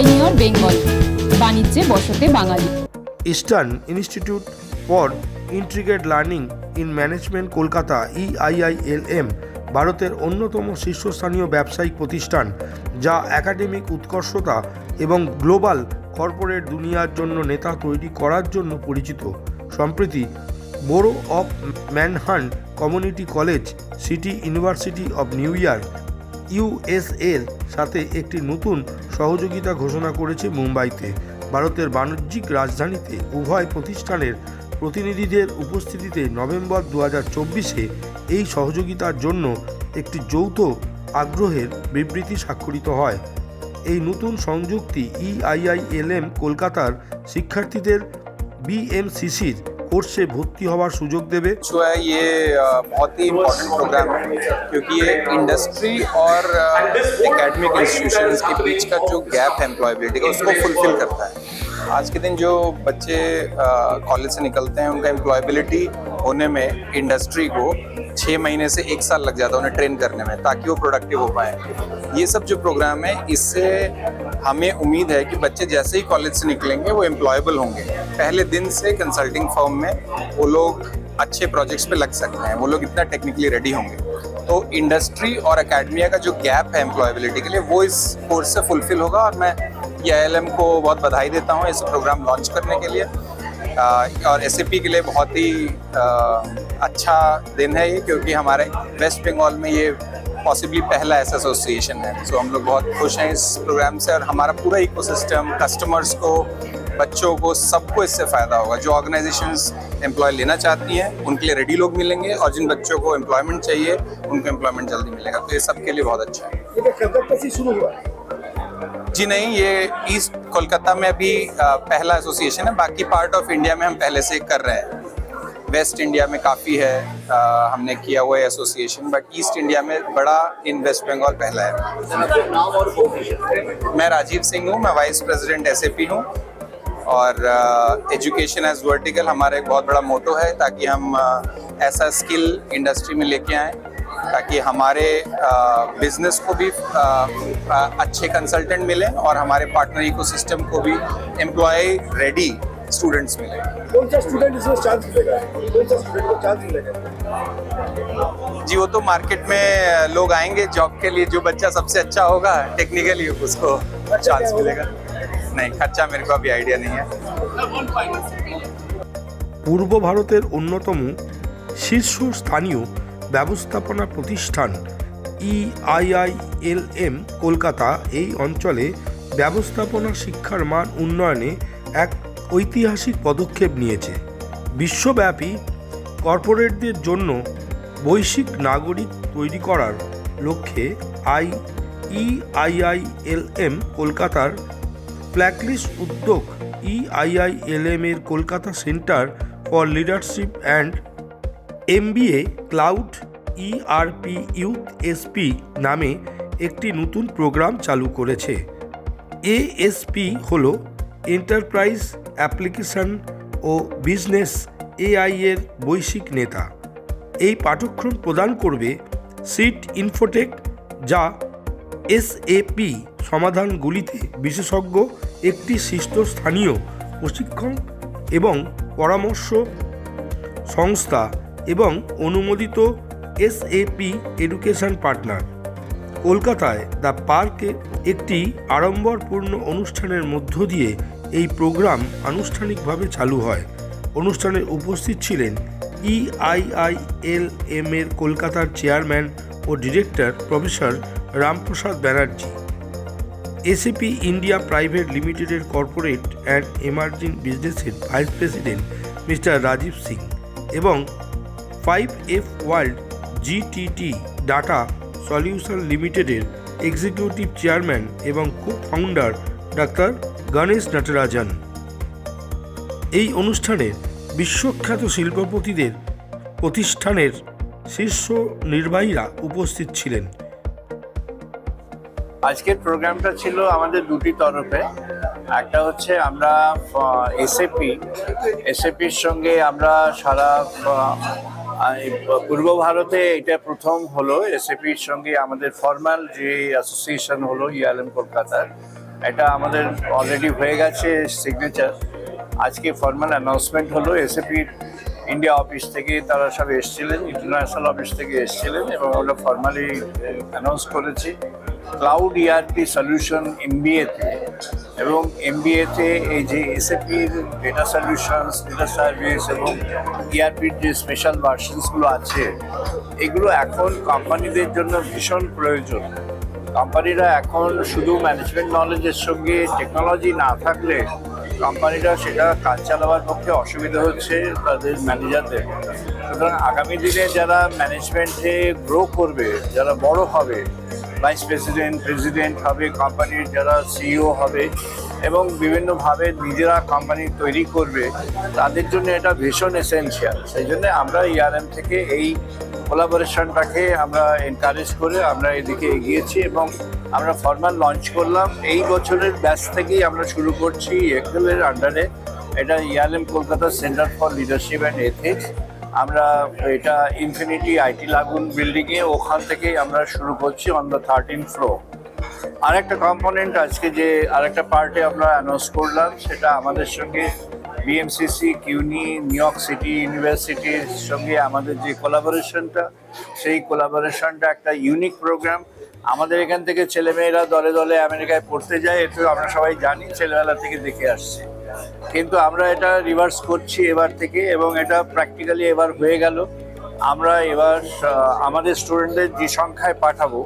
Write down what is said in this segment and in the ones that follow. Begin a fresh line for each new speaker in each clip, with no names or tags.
Pioneer Bengal. বাণিজ্যে বসতে বাঙালি।
Eastern Institute for Integrated Learning in Management Kolkata E EIILM ভারতের অন্যতম শীর্ষস্থানীয় ব্যবসায়িক প্রতিষ্ঠান, যা একাডেমিক উৎকর্ষতা এবং গ্লোবাল কর্পোরেট দুনিয়ার জন্য নেতা তৈরি করার জন্য পরিচিত। সম্প্রতি Borough of ম্যানহান Community College, City University of New York ইউএসএর সাথে একটি নতুন সহযোগিতা ঘোষণা করেছে মুম্বাইতে। ভারতের বাণিজ্যিক রাজধানীতে উভয় প্রতিষ্ঠানের প্রতিনিধিদের উপস্থিতিতে নভেম্বর দু চব্বিশে এই সহযোগিতার জন্য একটি যৌথ আগ্রহের বিবৃতি স্বাক্ষরিত হয়। এই নতুন সংযুক্তি ইআইআইএলএম কলকাতার শিক্ষার্থীদের বিএমসিসির কোর্সে ভর্তি হওয়ার সুযোগ দেবে
जो है ये अ, बहुत ही इम्पोर्टेंट प्रोग्राम है क्योंकि ये इंडस्ट्री और एकेडमिक इंस्टीट्यूशंस के बीच का जो गैप है एम्प्लॉयबिलिटी का उसको फुलफिल करता है आज के दिन जो बच्चे कॉलेज से निकलते हैं उनका एम्प्लॉयबिलिटी होने में इंडस्ट्री को छः महीने से एक साल लग जाता है उन्हें ट्रेन करने में, ताकि वो प्रोडक्टिव हो पाए। ये सब जो प्रोग्राम है, इससे हमें उम्मीद है कि बच्चे जैसे ही कॉलेज से निकलेंगे, वो एम्प्लॉयबल होंगे। पहले दिन से कंसल्टिंग फर्म में वो लोग अच्छे प्रोजेक्ट्स पे लग सकते हैं, वो लोग इतना टेक्निकली रेडी होंगे। तो इंडस्ट्री और अकेडमिया का जो गैप है एम्प्लॉयबिलिटी के लिए, वो इस कोर्स से फुलफिल होगा और मैं ये आई को बहुत बधाई देता हूँ इस प्रोग्राम लॉन्च करने के लिए। और एस के लिए बहुत ही अच्छा दिन है ये, क्योंकि हमारे वेस्ट बंगाल में ये पॉसिबली पहला ऐसा एसोसिएशन है। सो हम लोग बहुत खुश हैं इस प्रोग्राम से और हमारा पूरा इकोसिस्टम कस्टमर्स को, बच्चों को, सबको इससे फ़ायदा होगा। जो ऑर्गेनाइजेशंस एम्प्लॉय लेना चाहती हैं, उनके लिए रेडी लोग मिलेंगे और जिन बच्चों को एम्प्लॉयमेंट चाहिए, उनको एम्प्लॉयमेंट जल्दी मिलेगा। तो ये सबके लिए बहुत अच्छा है। जी नहीं ये ईस्ट कोलकाता में अभी पहला एसोसिएशन है। बाकी पार्ट ऑफ़ इंडिया में हम पहले से कर रहे हैं। वेस्ट इंडिया में काफ़ी है। अ, हमने किया हुआ एसोसिएशन बट ईस्ट इंडिया में बड़ा इन वेस्ट बंगाल पहला है। मैं राजीव सिंह हूँ मैं वाइस प्रेसिडेंट एस हूँ। और एजुकेशन एज वर्टिकल हमारा एक बहुत बड़ा मोटो है ताकि हम अ, ऐसा स्किल इंडस्ट्री में लेके आएँ। ताकि हमारे बिजनेस को भी अ, अ, अच्छे कंसल्टेंट मिले और हमारे पार्टनर इकोसिस्टम को भी एम्प्लॉय रेडी स्टूडेंट्स मिले
कौन सा स्टूडेंट इसमें चांस मिलेगा कौन सा स्टूडेंट को चांस मिलेगा
जी वो तो मार्केट में लोग आएंगे जॉब के लिए जो बच्चा सबसे अच्छा होगा टेक्निकली उसको
क्या
चांस
होगा?
मिलेगा नहीं खर्चा मेरे को अभी आइडिया नहीं है
পূর্ব ভারতের অন্যতম শীর্ষস্থানীয় ব্যবস্থাপনা প্রতিষ্ঠান E ইআইআইএলএম কলকাতা এই অঞ্চলে ব্যবস্থাপনা শিক্ষার মান উন্নয়নে এক ঐতিহাসিক পদক্ষেপ নিয়েছে। বিশ্বব্যাপী কর্পোরেটদের জন্য বৈশ্বিক নাগরিক তৈরি করার লক্ষ্যে আই E ইআইআইএলএম কলকাতার ফ্ল্যাগলিস্ট উদ্যোগ E ইআইআইএলএম এর Kolkata centre for leadership and MBA cloud ERP with SAP নামে একটি নতুন প্রোগ্রাম চালু করেছে। এএসপি হল এন্টারপ্রাইজ অ্যাপ্লিকেশন ও বিজনেস এআই এর বৈশ্বিক নেতা। এই পাঠ্যক্রম প্রদান করবে সিট ইনফোটেক, যা এসএপি সমাধানগুলিতে বিশেষজ্ঞ, একটি শীর্ষস্থানীয় প্রশিক্ষণ এবং পরামর্শ সংস্থা এবং অনুমোদিত এসএপি এডুকেশন পার্টনার। কলকাতায় দ্য পার্কে একটি আড়ম্বরপূর্ণ অনুষ্ঠানের মধ্য দিয়ে এই প্রোগ্রাম আনুষ্ঠানিকভাবে চালু হয়। অনুষ্ঠানে উপস্থিত ছিলেন ইআইআইএলএম এর কলকাতার চেয়ারম্যান ও director professor Ramprasad Banerjee. SAP India private লিমিটেডের কর্পোরেট অ্যান্ড এমার্জিং বিজনেসের vice president mister Rajiv Singh এবং five F world GTT data solution লিমিটেডের এক্সিকিউটিভ চেয়ারম্যান এবং co founder doctor Ganesh Natarajan এই অনুষ্ঠানে বিশ্বখ্যাত শিল্পপতিদের প্রতিষ্ঠানের শীর্ষ নির্বাহীরা উপস্থিত ছিলেন।
আজকের প্রোগ্রামটা ছিল আমাদের দুটি তরফে। একটা হচ্ছে আমরা এসএপি এসএপির সঙ্গে আমরা সারা পূর্ব ভারতে এটা প্রথম হলো। এসএপির সঙ্গে আমাদের ফর্মাল যে অ্যাসোসিয়েশন হলো ইয়ালএম কলকাতার এটা আমাদের অলরেডি হয়ে গেছে সিগনেচার আজকে ফর্মাল অ্যানাউন্সমেন্ট হলো এসএপির ইন্ডিয়া অফিস থেকে তারা সব এসেছিলেন ইন্টারন্যাশনাল অফিস থেকে এসেছিলেন এবং আমরা ফর্মালি অ্যানাউন্স করেছি। ক্লাউড ইআরপি সলিউশন এমবিএতে এবং এমবিএতে এই যে এসএপির ডেটা সলিউশনস ডেটা সার্ভিস এবং ইআরপির যে স্পেশাল ভার্সনসগুলো আছে, এগুলো এখন কোম্পানিদের জন্য ভীষণ প্রয়োজন। কোম্পানিরা এখন শুধু ম্যানেজমেন্ট নলেজের সঙ্গে টেকনোলজি না থাকলে কোম্পানিরা সেটা কাজ চালাবার পক্ষে অসুবিধা হচ্ছে তাদের ম্যানেজারদের সুতরাং আগামী দিনে যারা ম্যানেজমেন্টে গ্রো করবে, যারা বড় হবে ভাইস প্রেসিডেন্ট প্রেসিডেন্ট হবে কোম্পানির যারা সিইও হবে এবং বিভিন্নভাবে নিজেরা কোম্পানি তৈরি করবে, তাদের জন্য এটা ভীষণ এসেনশিয়াল সেই জন্য আমরা ইআরএম থেকে এই কোলাবোরেশনটাকে আমরা এনকারেজ করে আমরা এদিকে এগিয়েছি এবং আমরা ফর্মাল লঞ্চ করলাম। এই বছরের ব্যাচ থেকেই আমরা শুরু করছি এক্সেলের আন্ডারে এটা ইয়ারএম Kolkata centre for leadership and ethics আমরা এটা ইনফিনিটি আইটি লাগুন বিল্ডিংয়ে ওখান থেকেই আমরা শুরু করছি অন দ্য থার্টিন ফ্লোর আরেকটা কম্পোনেন্ট আজকে যে আরেকটা পার্টে আমরা অ্যানাউন্স করলাম, সেটা আমাদের সঙ্গে BMCC CUNY New York City ইউনিভার্সিটির সঙ্গে আমাদের যে কোলাবোরেশনটা সেই কোলাবোরেশনটা একটা ইউনিক প্রোগ্রাম আমাদের এখান থেকে ছেলেমেয়েরা দলে দলে আমেরিকায় পড়তে যায় এতে আমরা সবাই জানি, ছেলেবেলা থেকে দেখে আসছে। কিন্তু আমরা এটা রিভার্স করছি এবার থেকে এবং এটা প্র্যাকটিক্যালি এবার হয়ে গেল। আমরা এবার আমাদের স্টুডেন্টদের যে সংখ্যায় পাঠাবো,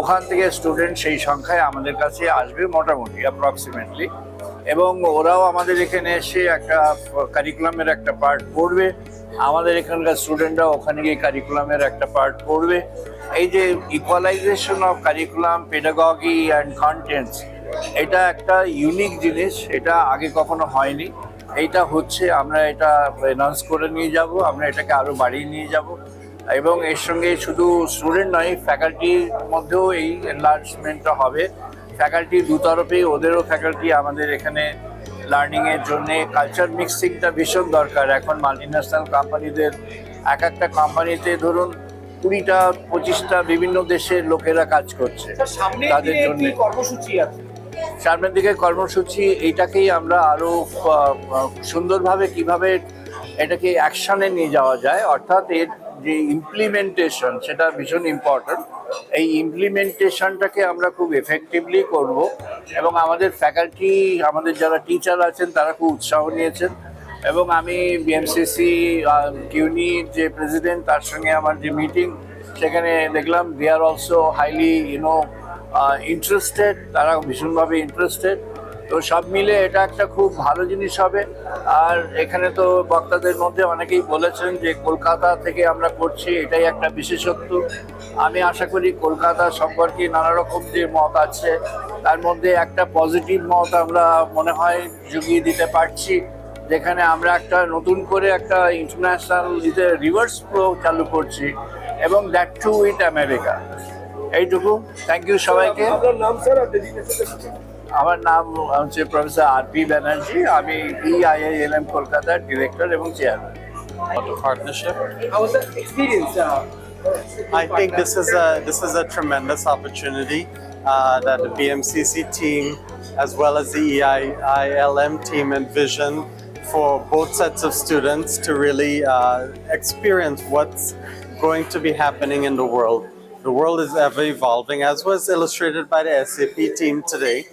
ওখান থেকে স্টুডেন্ট সেই সংখ্যায় আমাদের কাছে আসবে মোটামুটি অ্যাপ্রক্সিমেটলি এবং ওরাও আমাদের এখানে এসে একটা কারিকুলামের একটা পার্ট পড়বে। আমাদের এখানকার স্টুডেন্টরা ওখানে গিয়ে কারিকুলামের একটা পার্ট পড়বে। এই যে equalisation of curriculum pedagogy and contents এটা একটা ইউনিক জিনিস এটা আগে কখনো হয়নি। এইটা হচ্ছে আমরা এটা এনাউন্স করে নিয়ে যাব আমরা এটাকে আরও বাড়িয়ে নিয়ে যাব। এবং এর সঙ্গে শুধু স্টুডেন্ট নয় ফ্যাকাল্টির মধ্যেও এই এনলার্জমেন্টটা হবে। ফ্যাকাল্টি দু তরফেই ওদেরও ফ্যাকাল্টি আমাদের এখানে লার্নিংয়ের জন্য কালচার মিক্সিংটা ভীষণ দরকার। এখন মাল্টিন্যাশনাল কোম্পানিদের এক একটা কোম্পানিতে ধরুন কুড়িটা পঁচিশটা বিভিন্ন দেশের লোকেরা কাজ করছে তাদের জন্য।
কর্মসূচি আছে?
সামনের দিকে কর্মসূচি এইটাকেই আমরা আরও আহ, আহ, সুন্দরভাবে কীভাবে এটাকে অ্যাকশনে নিয়ে যাওয়া যায় অর্থাৎ এর যে ইমপ্লিমেন্টেশন সেটা ভীষণ ইম্পর্ট্যান্ট এই ইমপ্লিমেন্টেশনটাকে আমরা খুব এফেক্টিভলি করব এবং আমাদের ফ্যাকাল্টি আমাদের যারা টিচার আছেন তারা খুব উৎসাহ নিয়েছেন। এবং আমি বিএমসিসি কিউনি যে প্রেসিডেন্ট তার সঙ্গে আমার যে মিটিং সেখানে দেখলাম they are also highly you know interested তারা ভীষণভাবে ইন্টারেস্টেড তো সব মিলে এটা একটা খুব ভালো জিনিস হবে। আর এখানে তো বক্তাদের মধ্যে অনেকেই বলেছেন যে কলকাতা থেকে আমরা করছি, এটাই একটা বিশেষত্ব। আমি আশা করি কলকাতা সম্পর্কে নানা রকম যে মত আছে, তার মধ্যে একটা পজিটিভ মত আমরা মনে হয় জুগিয়ে দিতে পারছি। যেখানে আমরা একটা নতুন করে একটা ইন্টারন্যাশনাল রিভার্স ফ্লো চালু করছি। এবং দ্যাট টু উইথ আমেরিকা এইটুকু থ্যাংক ইউ সবাইকে
আপনার নাম স্যার আর ডেজিগনেশন
আমার নাম হচ্ছে প্রফেসর আর পি ব্যানার্জি আমি E ইআইআইএলএম কলকাতার ডিরেক্টর এবং chairman
partnership.
How was the experience? Uh,
I think this is a this is a tremendous opportunity uh, that the BMCC team, as well as the E EIILM team, envision for both sets of students to really uh, experience what's going to be happening in the world. The world is ever evolving, as was illustrated by the SAP team today.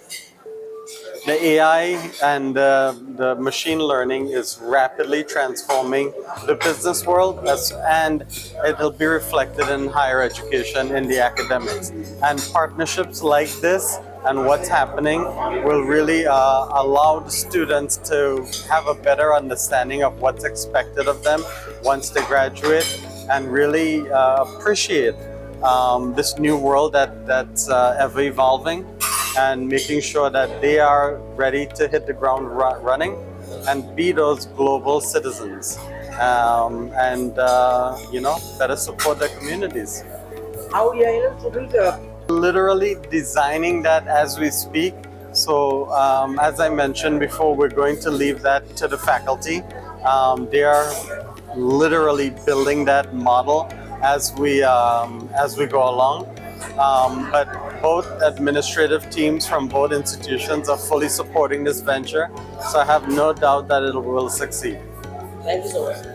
The AI and uh, the machine learning is rapidly transforming the business world, as, and it'll be reflected in higher education in the academics. And partnerships like this and what's happening will really uh, allow the students to have a better understanding of what's expected of them once they graduate and really uh, appreciate um, this new world that, that's uh, ever evolving and making sure that they are ready to hit the ground ru- running and be those global citizens um, and uh, you know better support their communities.
How EIL student uh,
literally designing that as we speak. So um, as i mentioned before we're going to leave that to the faculty. Um, they are literally building that model as we um, as we go along um, but both administrative teams from both institutions are fully supporting this venture. So I have no doubt that it will succeed.
Thank you so much.